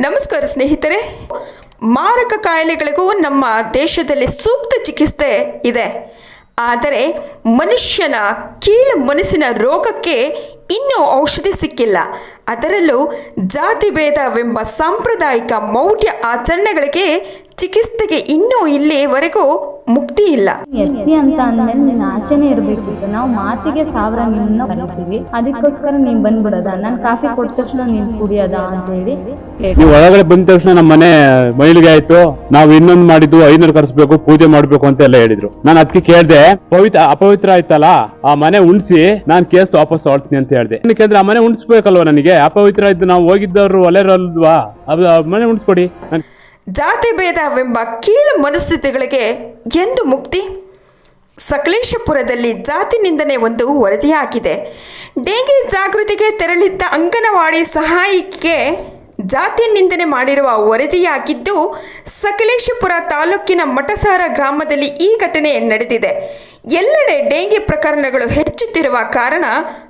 ನಮಸ್ಕಾರ ಸ್ನೇಹಿತರೆ, ಮಾರಕ ಕಾಯಿಲೆಗಳಿಗೂ ನಮ್ಮ ದೇಶದಲ್ಲಿ ಸೂಕ್ತ ಚಿಕಿತ್ಸೆ ಇದೆ. ಆದರೆ ಮನುಷ್ಯನ ಕೀಳು ಮನಸ್ಸಿನ ರೋಗಕ್ಕೆ ಇನ್ನೂ ಔಷಧಿ ಸಿಕ್ಕಿಲ್ಲ. ಅದರಲ್ಲೂ ಜಾತಿ ಭೇದವೆಂಬ ಸಾಂಪ್ರದಾಯಿಕ ಮೌಢ್ಯ ಆಚರಣೆಗಳಿಗೆ ಚಿಕಿತ್ಸೆಗೆ ಇನ್ನೂ ಇಲ್ಲಿವರೆಗೂ ಮುಕ್ತಿ ಇಲ್ಲ. ಎಸ್ ಸಿ ಅಂತ ಅಂದ್ಮೇಲೆ ನೀನ್ ಆಚೆನೆ ಇರ್ಬೇಕಿತ್ತು ನಾವು ಮಾತಿಗೆ ಸಾವಿರ ನಿನ್ನ ಕರಿತೀವಿ. ಅದಕ್ಕೋಸ್ಕರ ನೀನ್ ಬಂದ್ಬಿಡೋದ. ನಾನ್ ಕಾಫಿ ಕೊಟ್ಟ ತಕ್ಷಣ ನೀನ್ ಕುಡಿಯೋದ ಅಂತ ಹೇಳಿ ನೀವು ಒಳಗಡೆ ಬಂದ ತಕ್ಷಣ ನಮ್ಮ ಮನೆ ಮೈಲಿಗೆ ಆಯ್ತು. ನಾವು ಇನ್ನೊಂದ್ ಮಾಡಿದ್ದು ಐನೂರು ಕರ್ಸ್ಬೇಕು ಪೂಜೆ ಮಾಡ್ಬೇಕು ಅಂತ ಎಲ್ಲ ಹೇಳಿದ್ರು. ನಾನು ಅದಕ್ಕೆ ಕೇಳ್ದೆ ಪವಿತ್ರ ಅಪವಿತ್ರ ಆಯ್ತಲ್ಲ? ಆ ಮನೆ ಉಣ್ಸಿ ನಾನ್ ಕೇಸ್ ವಾಪಸ್ ಹೊಳ್ತೀನಿ ಅಂತ ಹೇಳ್ದೆ. ಯಾಕೆಂದ್ರೆ ಆ ಮನೆ ಉಣ್ಸ್ಬೇಕಲ್ವಾ ನನಗೆ? ಅಪವಿತ್ರ ಇದ್ದು ನಾವು ಹೋಗಿದ್ದವ್ರು ಒಲೆರಲ್ವಾ ಅದು ಮನೆ ಉಣ್ಸ್ಕೊಡಿ. ನಾನ್ ಜಾತಿ ಭೇದವೆಂಬ ಕೀಳು ಮನಸ್ಥಿತಿಗಳಿಗೆ ಎಂದು ಮುಕ್ತಿ. ಸಕಲೇಶಪುರದಲ್ಲಿ ಜಾತಿ ನಿಂದನೆ ಒಂದು ವರದಿಯಾಗಿದೆ ಡೆಂಗಿ ಜಾಗೃತಿಗೆ ತೆರಳಿದ್ದ ಅಂಗನವಾಡಿ ಸಹಾಯಕಿಗೆ ಜಾತಿ ನಿಂದನೆ ಮಾಡಿರುವ ವರದಿಯಾಗಿದ್ದು ಸಕಲೇಶಪುರ ತಾಲೂಕಿನ ಮಠಸಾರ ಗ್ರಾಮದಲ್ಲಿ ಈ ಘಟನೆ ನಡೆದಿದೆ. ಎಲ್ಲೆಡೆ ಡೆಂಗಿ ಪ್ರಕರಣಗಳು ಹೆಚ್ಚುತ್ತಿರುವ ಕಾರಣ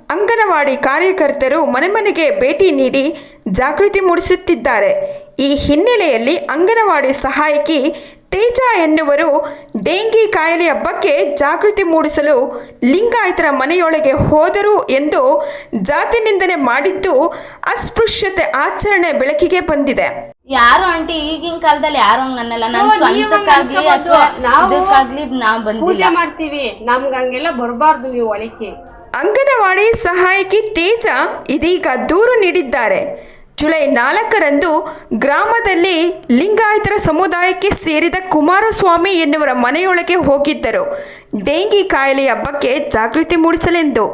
ಅಂಗನವಾಡಿ ಕಾರ್ಯಕರ್ತರು ಮನೆ ಮನೆಗೆ ಭೇಟಿ ನೀಡಿ ಜಾಗೃತಿ ಮೂಡಿಸುತ್ತಿದ್ದಾರೆ. ಈ ಹಿನ್ನೆಲೆಯಲ್ಲಿ ಅಂಗನವಾಡಿ ಸಹಾಯಕಿ ತೇಜ ಎನ್ನುವರು ಡೆಂಗಿ ಕಾಯಿಲೆಯ ಬಗ್ಗೆ ಜಾಗೃತಿ ಮೂಡಿಸಲು ಲಿಂಗಾಯತರ ಮನೆಯೊಳಗೆ ಹೋದರು ಎಂದು ಜಾತಿ ನಿಂದನೆ ಮಾಡಿದ್ದು ಅಸ್ಪೃಶ್ಯತೆ ಆಚರಣೆ ಬೆಳಕಿಗೆ ಬಂದಿದೆ. ಯಾರು ಆಂಟಿ ಈಗಿನ ಕಾಲದಲ್ಲಿ ಯಾರು ಹಂಗನ್ನಲ್ಲ ನನ್ ನಾವು ನೀವ್ ಸ್ವಂತಕ್ಕಾಗ್ಲಿ ಅನ್ಕೋಬೋದು. ಅಥವಾ ನಾವು ಇದಕ್ಕಾಗ್ಲಿ ನಾವ್ ಬಂದಿಲ್ಲ. ಪೂಜೆ ಮಾಡ್ತೀವಿ. ನಮ್ಗೆ ಹಂಗೆಲ್ಲ ಬರಬಾರ್ದು ನೀವು ಒಳಕ್ಕೆ ಅಂಗನವಾಡಿ ಸಹಾಯಕಿ ತೇಜ ಇದೀಗ ದೂರು ನೀಡಿದ್ದಾರೆ. ಜುಲೈ ನಾಲ್ಕರಂದು ಗ್ರಾಮದಲ್ಲಿ ಲಿಂಗಾಯತರ ಸಮುದಾಯಕ್ಕೆ ಸೇರಿದ ಕುಮಾರಸ್ವಾಮಿ ಎನ್ನುವರ ಮನೆಯೊಳಗೆ ಹೋಗಿದ್ದರು. ಡೆಂಗಿ ಕಾಯಿಲೆಯ ಬಗ್ಗೆ ಜಾಗೃತಿ ಮೂಡಿಸಲೆಂದು.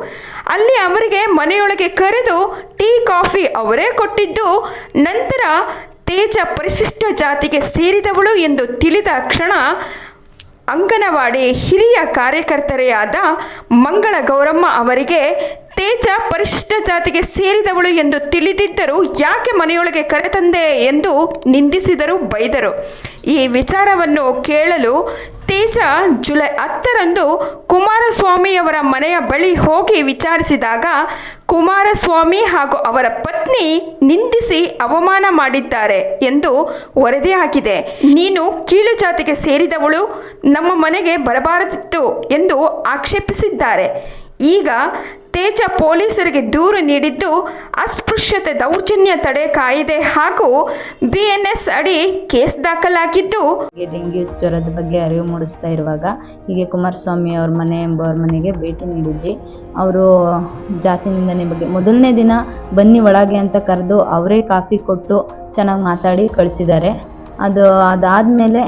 ಅಲ್ಲಿ ಅವರಿಗೆ ಮನೆಯೊಳಗೆ ಕರೆದು ಟೀ, ಕಾಫಿ ಅವರೇ ಕೊಟ್ಟಿದ್ದು. ನಂತರ ತೇಜ ಪರಿಶಿಷ್ಟ ಜಾತಿಗೆ ಸೇರಿದವಳು ಎಂದು ತಿಳಿದ ಕ್ಷಣ ಅಂಗನವಾಡಿ ಹಿರಿಯ ಕಾರ್ಯಕರ್ತರೇ ಆದ ಮಂಗಳ ಗೌರಮ್ಮ ಅವರಿಗೆ ತೇಜ ಪರಿಶಿಷ್ಟ ಜಾತಿಗೆ ಸೇರಿದವಳು ಎಂದು ತಿಳಿದಿದ್ದರೂ ಯಾಕೆ ಮನೆಯೊಳಗೆ ಕರೆತಂದೆ ಎಂದು ನಿಂದಿಸಿದರು ಬೈದರು. ಈ ವಿಚಾರವನ್ನು ಕೇಳಲು ತೇಜ ಜುಲೈ ಹತ್ತರಂದು ಕುಮಾರಸ್ವಾಮಿಯವರ ಮನೆಯ ಬಳಿ ಹೋಗಿ ವಿಚಾರಿಸಿದಾಗ ಕುಮಾರಸ್ವಾಮಿ ಹಾಗೂ ಅವರ ಪತ್ನಿ ನಿಂದಿಸಿ ಅವಮಾನ ಮಾಡಿದ್ದಾರೆ ಎಂದು ವರದಿ ಹಾಕಿದೆ. ನೀನು ಕೀಳು ಜಾತಿಗೆ ಸೇರಿದವಳು, ನಮ್ಮ ಮನೆಗೆ ಬರಬಾರದಿತ್ತು ಎಂದು ಆಕ್ಷೇಪಿಸಿದ್ದಾರೆ. ಈಗ ತೇಜ ಪೊಲೀಸರಿಗೆ ದೂರು ನೀಡಿದ್ದು ಅಸ್ಪೃಶ್ಯತೆ ದೌರ್ಜನ್ಯ ತಡೆ ಕಾಯಿದೆ ಹಾಗೂ ಬಿಎನ್ಎಸ್ ಅಡಿ ಕೇಸ್ ದಾಖಲಾಗಿದ್ದು ಡೆಂಗ್ಯೂ ಜ್ವರದ ಬಗ್ಗೆ ಅರಿವು ಮೂಡಿಸ್ತಾ ಇರುವಾಗ ಹೀಗೆ ಕುಮಾರಸ್ವಾಮಿ ಅವ್ರ ಮನೆ ಎಂಬವ್ರ ಮನೆಗೆ ಭೇಟಿ ನೀಡಿದ್ವಿ. ಅವರು ಜಾತಿ ನಿಂದನೆ ಬಗ್ಗೆ ಮೊದಲನೇ ದಿನ ಬನ್ನಿ ಒಳಗೆ ಅಂತ ಕರೆದು ಅವರೇ ಕಾಫಿ ಕೊಟ್ಟು ಚೆನ್ನಾಗಿ ಮಾತಾಡಿ ಕಳಿಸಿದ್ದಾರೆ. ಅದು ಅದಾದಮೇಲೆ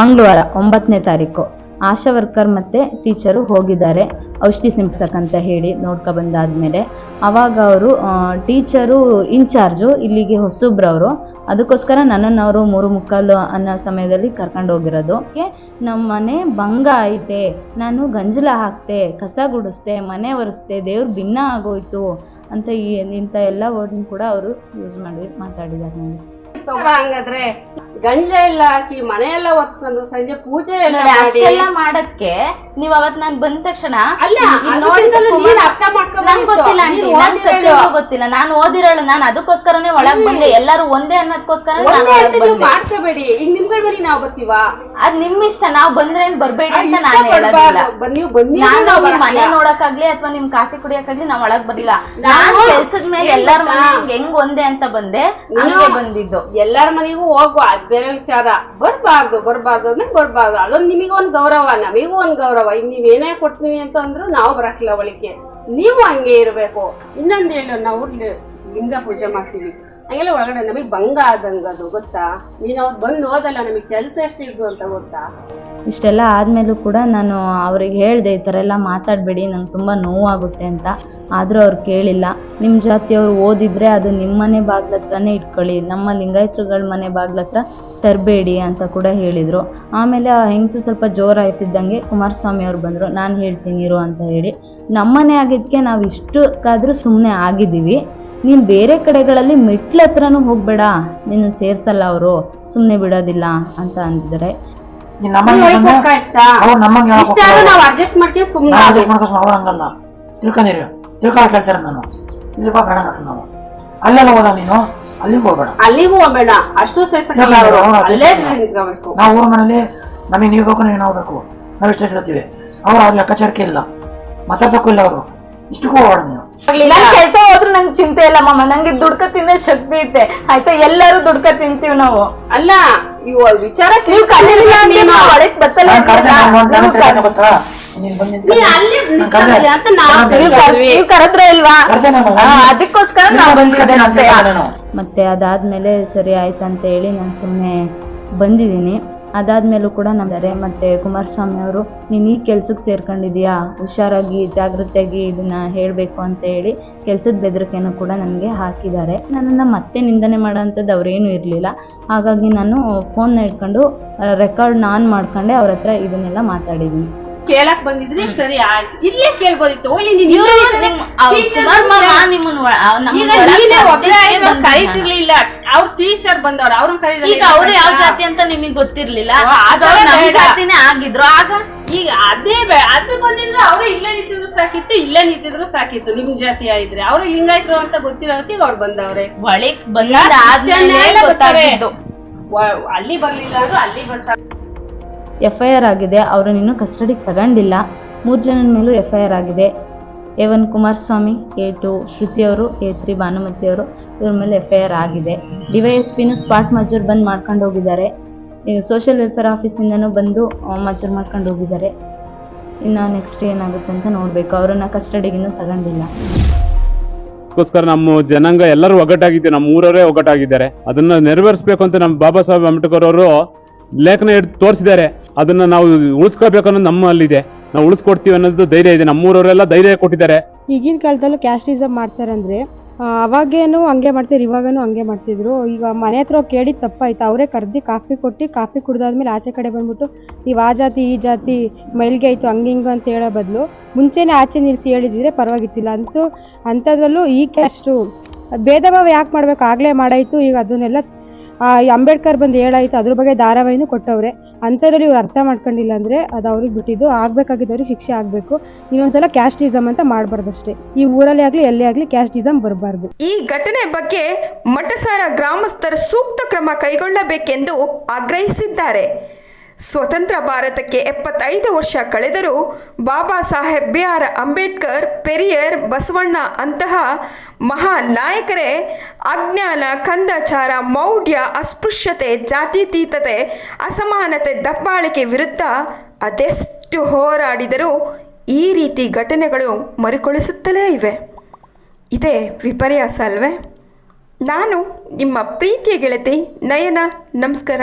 ಮಂಗಳವಾರ, ಒಂಬತ್ತನೇ ತಾರೀಕು. ಆಶಾ ವರ್ಕರ್ ಮತ್ತು ಟೀಚರು ಹೋಗಿದ್ದಾರೆ. ಔಷಧಿ ಸಿಂಪ್ಸಕ್ಕಂತ ಹೇಳಿ ನೋಡ್ಕೊ ಬಂದಾದಮೇಲೆ. ಆವಾಗ ಅವರು ಟೀಚರು ಇನ್ಚಾರ್ಜು ಇಲ್ಲಿಗೆ ಹೊಸಬ್ರವರು ಅದಕ್ಕೋಸ್ಕರ ನನ್ನನ್ನು ಅವರು ಮೂರು ಮುಕ್ಕಾಲು ಅನ್ನೋ ಸಮಯದಲ್ಲಿ ಕರ್ಕೊಂಡು ಹೋಗಿರೋದು. ನಮ್ಮ ಮನೆ ಭಂಗ ಐತೆ. ನಾನು ಗಂಜಲ ಹಾಕ್ತೆ, ಕಸ ಗುಡಿಸ್ದೆ ಮನೆ ಒರೆಸ್ದೆ ದೇವ್ರು ಭಿನ್ನ ಆಗೋಯ್ತು ಅಂತ ಇಂಥ ಎಲ್ಲ ವರ್ಡ್ನ ಕೂಡ ಅವರು ಯೂಸ್ ಮಾಡಿ ಮಾತಾಡಿದ್ದಾರೆ. ನನಗೆ ಗಂಜ ಎಲ್ಲ ಹಾಕಿ ಮನೆ ಎಲ್ಲ ಒರ್ಸ್ಕೊಂಡು ಸಂಜೆ ಪೂಜೆ ಎಲ್ಲ ನೋಡಿ, ಮಾಡಿ. ಅಷ್ಟೆಲ್ಲ ಮಾಡಕ್ಕೆ ನೀವ್ ಅವತ್ ನಾನ್ ಬಂದ ತಕ್ಷಣ ಅಲ್ಲ, ಇಲ್ಲಿ ಅದಕ್ಕಿಂತಲೂ ನೋಡಿದ ನೀನ್ ಕುಮಾರ- ಅರ್ಥ ಮಾಡ್ಕೊಂಡ್ ನಂಗ್ ಗೊತ್ತಿಲ್ಲ ನೀನ್ ಆಂಟಿ ನಂಗ್ ಓದಿರೋಳು. ಸತ್ಯವಾಗ್ಲೂ ಗೊತ್ತಿಲ್ಲ. ನಾನು ಓದಿರೋಳು ನಾನು ಅದಕ್ಕೋಸ್ಕರನೇ ಒಳಗ್ ಬಂದೆ. ಎಲ್ಲರೂ ಒಂದೇ ಅನ್ನೋದಕ್ಕೋಸ್ಕರ ನಾನು ಒಂದೇ ಒಳಗ್ ನೀವು ಬಂದೆ. ಮಾಡ್ಕೋಬೇಡಿ. ಈಗ ನಿಮ್ಗಳ ಬಳಿ ನಾವ್ ಬರ್ತೀವಾ? ಅದ್ ನಿಮ್ ಇಷ್ಟ ನಾವ್ ಬಂದ್ರೆ ಏನ್ ಬರ್ಬೇಡಿ ಅಂತ ನಾನು ಹೇಳೋದಿಲ್ಲ. ನೀವು ಬನ್ನಿ ನಾನು ನಿಮ್ ಮನೆ ನೋಡಕ್ ನೋಡಕ್ಕಾಗ್ಲಿ ಅಥವಾ ನಿಮ್ ಕಾಫಿ ಕುಡಿಯಕ್ಕಾಗ್ಲಿ ನಾವ್ ಒಳಗ್ ಬರ್ಲಿಲ್ಲ. ನಾನು ನಾನ್ ಕೆಲ್ಸದ ಮೇಲೆ ಎಲ್ಲಾರ ಮನೆ ಹೆಂಗ್- ಒಂದೇ ಅಂತ ಬಂದೆ ಹಂಗೆ ಬಂದಿದ್ದು. ಎಲ್ಲಾರ ಮನೆಗೂ ಹೋಗುವ. ಅದ್ ಬೇರೆ ವಿಚಾರ. ಬರ್ಬಾರ್ದು ಬರ್ಬಾರ್ದು ಅಂದ್ರೆ ಬರ್ಬಾರ್ದು. ಅದೊಂದು ಒಂದು ಗೌರವ, ನಮಗೂ ಒಂದು ಗೌರವ. ಈಗ ನೀವ್ ಏನೇ ಕೊಡ್ತೀವಿ ಅಂತ ಅಂದ್ರು ನಾವು ಬರಕ್ಕಿಲ್ಲ ಒಳಿಕೆ ನೀವು ಹಂಗೆ ಇರಬೇಕು. ಇನ್ನೊಂದು ಹೇಳು, ನಾವು ಲಿಂಗ ಪೂಜೆ ಮಾಡ್ತೀವಿ. ಹಂಗೆಲ್ಲ ಒಳಗಡೆ ನಮಗೆ ಭಂಗ ಆದಂಗ ಅದು, ಗೊತ್ತಾ? ನೀನು ಅವ್ರು ಬಂದು ಹೋದಲ್ಲ, ನಮಗೆ ಕೆಲಸ ಎಷ್ಟು ಅಂತ ಗೊತ್ತಾ? ಇಷ್ಟೆಲ್ಲ ಆದಮೇಲೂ ಕೂಡ ನಾನು ಅವ್ರಿಗೆ ಹೇಳಿದೆ, ಈ ಥರ ಎಲ್ಲ ಮಾತಾಡಬೇಡಿ, ನಂಗೆ ತುಂಬ ನೋವಾಗುತ್ತೆ ಅಂತ. ಆದರೂ ಅವ್ರು ಕೇಳಿಲ್ಲ. ನಿಮ್ಮ ಜಾತಿಯವ್ರು ಓದಿದ್ರೆ ಅದು ನಿಮ್ಮ ಮನೆ ಬಾಗ್ಲ ಇಟ್ಕೊಳ್ಳಿ. ನಮ್ಮ ಲಿಂಗಾಯತರುಗಳ ಮನೆ ಬಾಗ್ಲ ಹತ್ರ ತರಬೇಡಿ ಅಂತ ಕೂಡ ಹೇಳಿದರು. ಆಮೇಲೆ ಆ ಹೆಂಗಸು ಸ್ವಲ್ಪ ಜೋರಾಯ್ತಿದ್ದಂಗೆ ಕುಮಾರಸ್ವಾಮಿ ಅವ್ರು ಬಂದರು. ನಾನು ಹೇಳ್ತೀನಿ, ಇರು ಅಂತ ಹೇಳಿ. ನಮ್ಮನೆ ಆಗಿದ್ದಕ್ಕೆ ನಾವು ಇಷ್ಟಕ್ಕಾದರೂ ಸುಮ್ಮನೆ ಆಗಿದ್ದೀವಿ. ನೀನು ಬೇರೆ ಕಡೆಗಳಲ್ಲಿ ಮೆಟ್ಲ ಹತ್ರನೂ ಹೋಗಬೇಡ ನಿನ್ನ ಸೇರ್ಸಲ್ಲ ಅವರು ಸುಮ್ಮನೆ ಬಿಡೋದಿಲ್ಲ ಅಂತ ಅಂದಿದ್ದಾರೆ. ನೀನ್. ನಾವು ತಿಳ್ಕೊಂಡಿರಿ ನಾನು. ಇಲ್ಲಿ ಬಾ ಬೇಡ ಅಲ್ಲೆಲ್ಲ ಹೋದ ನೀನು? ಅಲ್ಲಿಗೆ ಹೋಗ್ಬೇಡ. ಅಲ್ಲಿಗೂ ಹೋಗ್ಬೇಡ. ಅಷ್ಟು. ನಾವು ಊರ ಮನೇಲಿ ನಮಗೆ ನೀವು ಬೇಕು ನೀವು ನಾವು ಬೇಕು. ನಾವು ಇಷ್ಟ ಅವ್ರು ಅವ್ರ ಲೆಕ್ಕಾಚಾರಕ್ಕೆ ಇಲ್ಲ. ಮಾತಾಡ್ಸಕ್ಕೂ ಇಲ್ಲ ಅವರು. ಇಷ್ಟಕ್ಕೂ ಹೋಗೋಣ ನೀವು. ನನ್ ಕೆಲ್ಸ ಹೋದ್ರು ನಂಗೆ ಚಿಂತೆ ಇಲ್ಲ ಮಾಮ. ನಂಗೆ ದುಡ್ಕ ತಿನ್ನ ಶಕ್ತಿ ಐತೆ ಆಯ್ತಾ? ಎಲ್ಲರೂ ದುಡ್ಕ ತಿಂತೀವಿ ನಾವು. ಅಲ್ಲ ಇವ ವಿಚಾರ ನೀವು ಕಲಿಲಿಲ್ಲ ಅಂದ್ರೆ ಒಳಗ್ ಬತ್ತಲ್ಲ ಕರೆದ್ರೆ ಇಲ್ವಾ? ಅದಕ್ಕೋಸ್ಕರ ನಾವು. ಮತ್ತು ಸರಿ ಆಯ್ತಂತ ಅಂತ ಹೇಳಿ ನಾನು ಸುಮ್ಮನೆ ಬಂದಿದ್ದೀನಿ. ಅದಾದಮೇಲೂ ಕೂಡ ನಮ್ಮದರೆ ಮತ್ತೆ ಕುಮಾರಸ್ವಾಮಿ ಅವರು, ನೀನು ಈ ಕೆಲ್ಸಕ್ಕೆ ಸೇರ್ಕೊಂಡಿದ್ಯಾ? ಹುಷಾರಾಗಿ ಜಾಗೃತಿಯಾಗಿ ಇದನ್ನು ಹೇಳಬೇಕು ಅಂತ ಹೇಳಿ ಕೆಲಸದ ಬೆದರಿಕೆಯನ್ನು ಕೂಡ ನನಗೆ ಹಾಕಿದ್ದಾರೆ. ನನ್ನನ್ನು ಮತ್ತೆ ನಿಂದನೆ ಮಾಡೋಂಥದ್ದು ಅವರೇನೂ ಇರಲಿಲ್ಲ. ಹಾಗಾಗಿ ನಾನು ಫೋನ್ನ ಇಟ್ಕೊಂಡು ರೆಕಾರ್ಡ್ ಆನ್ ಮಾಡ್ಕೊಂಡೆ ಅವ್ರ ಹತ್ರ ಇದನ್ನೆಲ್ಲ ಮಾತಾಡಿದ್ದೀನಿ ಕೇಳಕ್ ಬಂದಿದ್ರೆ ಸರಿ ಆಯ್ತು. ಇಲ್ಲೇ ಕೇಳ್ಬೋದಿತ್ತು. ಓಲಿ. ಕರೀತಿರ್ಲಿಲ್ಲ. ಅವ್ರ ಟೀಚರ್ ಬಂದವ್ರ ಅವ್ರನ್ನ ಕರೀತಾರೆ. ಈಗ ಅವ್ರು ಯಾವ ಜಾತಿ ಅಂತ ನಿಮಗ್ ಗೊತ್ತಿರ್ಲಿಲ್ಲ? ನಮ್ ಜಾತಿನೇ ಆಗಿದ್ರು. ಆಗ ಈಗ ಅದೇ ಬೇ ಅದು ಬಂದಿದ್ರು ಅವ್ರು ಇಲ್ಲೇ ನಿಂತಿದ್ರು ಸಾಕಿತ್ತು ಇಲ್ಲೇ ನಿಂತಿದ್ರು ಸಾಕಿತ್ತು. ನಿಮ್ ಜಾತಿ ಆಯ್ತ್ರಿ ಅವ್ರು ಲಿಂಗಾಯತರು ಅಂತ ಗೊತ್ತಿರೋ ಹೊತ್ತಿಗೆ ಅವ್ರು ಬಂದವ್ರೆ. ಒಳಗ್ ಬಂದ ಅಲ್ಲಿ ಬರ್ಲಿಲ್ಲ ಅಂದ್ರೆ ಅಲ್ಲಿ ಬರ್ಸ ಎಫ್ ಐ ಆರ್ ಆಗಿದೆ, ಅವರನ್ನು ಇನ್ನೂ ಕಸ್ಟಡಿಗೆ ತಗೊಂಡಿಲ್ಲ. ಮೂರು ಜನನ ಮೇಲೂ ಎಫ್ ಐ ಆರ್ ಆಗಿದೆ. A one Kumaraswamy A two Shruti ಅವರು ಎ ತ್ರೀ ಭಾನುಮತಿ ಅವರು, ಇವ್ರ ಮೇಲೆ ಎಫ್ ಐ ಆರ್ ಆಗಿದೆ. ಡಿ ವೈ ಸ್ಪಾಟ್ ಮಜೂರ್ ಬಂದು ಮಾಡ್ಕೊಂಡು ಹೋಗಿದ್ದಾರೆ. ಸೋಷಿಯಲ್ ವೆಲ್ಫೇರ್ ಆಫೀಸಿಂದನೂ ಬಂದು ಮಜೂರ್ ಮಾಡ್ಕೊಂಡು ಹೋಗಿದ್ದಾರೆ. ಇನ್ನು ನೆಕ್ಸ್ಟ್ ಏನಾಗುತ್ತೆ ಅಂತ ನೋಡಬೇಕು. ಅವರನ್ನು ಕಸ್ಟಡಿಗಿನ್ನೂ ತಗೊಂಡಿಲ್ಲ. ಅದಕ್ಕೋಸ್ಕರ ನಮ್ಮ ಜನಾಂಗ ಎಲ್ಲರೂ ಒಗ್ಗಟ್ಟಾಗಿದ್ದೀವಿ. ನಮ್ಮ ಊರವರೇ ಒಗ್ಗಟ್ಟಾಗಿದ್ದಾರೆ. ಅದನ್ನು ನೆರವೇರಿಸಬೇಕು ಅಂತ ನಮ್ಮ ಬಾಬಾ ಸಾಹೇಬ್ ಅಂಬೇಡ್ಕರ್ ಅವರು ಲೇಖನ ಹಿಡಿದು ತೋರಿಸಿದ್ದಾರೆ. ಅದನ್ನ ನಾವು ಉಳಿಸ್ಕೋಬೇಕು ಅನ್ನೋದು ನಮ್ಮಲ್ಲಿದೆ. ನಾವು ಉಳಿಸ್ಕೊಡ್ತೀವಿ ಅನ್ನೋದು ಧೈರ್ಯ ಇದೆ. ನಮ್ಮೂರವರೆಲ್ಲ ಧೈರ್ಯ ಕೊಟ್ಟಿದ್ದಾರೆ. ಈಗಿನ ಕಾಲದಲ್ಲೂ ಕ್ಯಾಸ್ಟಿಸಮ್ ಮಾಡ್ತಾರೆ ಅಂದರೆ ಅವಾಗೇನು ಹಂಗೆ ಮಾಡ್ತಿದ್ರು, ಇವಾಗನೂ ಹಂಗೆ ಮಾಡ್ತಿದ್ರು. ಈಗ ಮನೆ ಹತ್ರ ಕೇಳಿದ್ದು ಕೇಳಿದ ತಪ್ಪಾಯ್ತು. ಅವರೇ ಕರ್ದು ಕಾಫಿ ಕೊಟ್ಟು ಕಾಫಿ ಕುಡ್ದಾದ್ಮೇಲೆ ಆಚೆ ಕಡೆ ಬಂದ್ಬಿಟ್ಟು ನೀವು ಆ ಜಾತಿ, ಈ ಜಾತಿ, ಮೈಲ್ಗೆ ಆಯಿತು, ಹಂಗೆ ಅಂತ ಹೇಳೋ ಬದಲು ಮುಂಚೆನೇ ಆಚೆ ನಿಲ್ಲಿಸಿ ಹೇಳಿದಿದ್ರೆ ಪರವಾಗಿತ್ತಿಲ್ಲ. ಅಂತೂ ಅಂಥದ್ರಲ್ಲೂ ಈ ಕ್ಯಾಸ್ಟು ಭೇದ ಭಾವ ಯಾಕೆ ಮಾಡಬೇಕು? ಆಗಲೇ ಮಾಡಾಯಿತು. ಈಗ ಅದನ್ನೆಲ್ಲ ಅಂಬೇಡ್ಕರ್ ಬಂದು ಹೇಳಾಯಿತು ಅದ್ರ ಬಗ್ಗೆ ಧಾರಾವಾಹಿನೂ ಕೊಟ್ಟವ್ರೆ. ಅಂಥದ್ರಲ್ಲಿ ಇವ್ರು ಅರ್ಥ ಮಾಡ್ಕೊಂಡಿಲ್ಲ ಅಂದರೆ ಅದು ಅವ್ರಿಗೆ ಬಿಟ್ಟಿದ್ದು. ಆಗಬೇಕಾಗಿದ್ದವ್ರಿಗೆ ಶಿಕ್ಷೆ ಆಗಬೇಕು. ಇನ್ನೊಂದ್ಸಲ ಕ್ಯಾಸ್ಟಿಸಮ್ ಅಂತ ಮಾಡಬಾರ್ದಷ್ಟೇ. ಈ ಊರಲ್ಲಿ ಆಗಲಿ, ಎಲ್ಲೇ ಆಗಲಿ ಕ್ಯಾಸ್ಟಿಸಮ್ ಬರಬಾರ್ದು. ಈ ಘಟನೆ ಬಗ್ಗೆ ಮಠಸಾರ ಗ್ರಾಮಸ್ಥರು ಸೂಕ್ತ ಕ್ರಮ ಕೈಗೊಳ್ಳಬೇಕೆಂದು ಆಗ್ರಹಿಸಿದ್ದಾರೆ. ಸ್ವತಂತ್ರ ಭಾರತಕ್ಕೆ ಎಪ್ಪತ್ತೈದು ವರ್ಷ ಕಳೆದರೂ ಬಾಬಾ ಸಾಹೇಬ್ ಬಿ ಆರ್ ಅಂಬೇಡ್ಕರ್, ಪೆರಿಯರ್ ಬಸವಣ್ಣ ಅಂತಹ ಮಹಾನ್ ನಾಯಕರೇ ಅಜ್ಞಾನ, ಕಂದಾಚಾರ, ಮೌಢ್ಯ, ಅಸ್ಪೃಶ್ಯತೆ ಜಾತ್ಯತೀತತೆ ಅಸಮಾನತೆ, ದಬ್ಬಾಳಿಕೆ ವಿರುದ್ಧ ಅದೆಷ್ಟು ಹೋರಾಡಿದರೂ ಈ ರೀತಿ ಘಟನೆಗಳು ಮರುಕಳಿಸುತ್ತಲೇ ಇವೆ. ಇದೇ ವಿಪರ್ಯಾಸ ಅಲ್ವೇ? ನಾನು ನಿಮ್ಮ ಪ್ರೀತಿಯ ಗೆಳತಿ ನಯನ, ನಮಸ್ಕಾರ.